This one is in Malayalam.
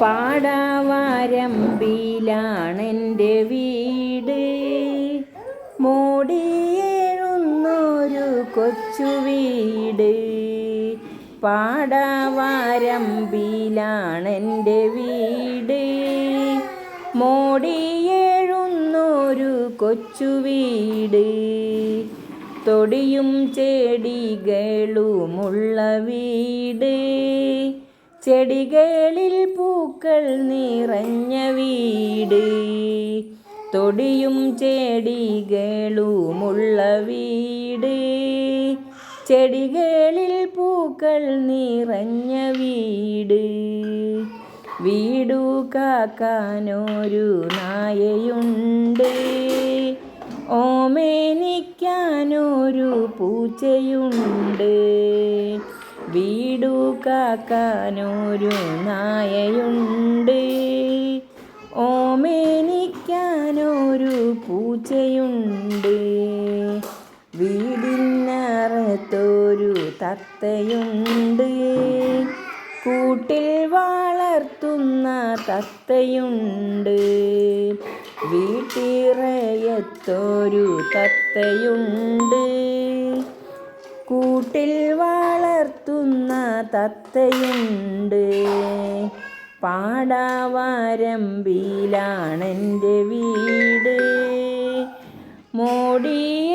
പാടാവാരമ്പിലാണെന്റെ വീട്. മോടിയേഴുന്നൊരു കൊച്ചു വീട്. പാടാവാരമ്പിലാണെന്റെ വീട്. മോടിയേഴുന്നൊരു കൊച്ചു വീട്. തൊടിയും ചെടികളുമുള്ള വീട്. ചെടികളിൽ പൂക്കൾ നിറഞ്ഞ വീട്. തൊടിയും ചെടികളുമുള്ള വീട്. ചെടികളിൽ പൂക്കൾ നിറഞ്ഞ വീട്. വീടു കാക്കാനൊരു നായയുണ്ട്. ഓമേനിക്കാനൊരു പൂച്ചയുണ്ട്. വീടു കാക്കാനൊരു നായയുണ്ട്. ഓമേനിക്കാനൊരു പൂച്ചയുണ്ട്. വീടിനകത്തൊരു തത്തയുണ്ട്. കൂട്ടിൽ വളർത്തുന്ന തത്തയുണ്ട്. വീട്ടിറയത്തൊരു തത്തയുണ്ട്. കൂട്ടിൽ വളർത്തുന്ന തത്തയുണ്ട്. പാടാവാരമ്പിയിലാണെന്റെ വീട്. മോടിയേ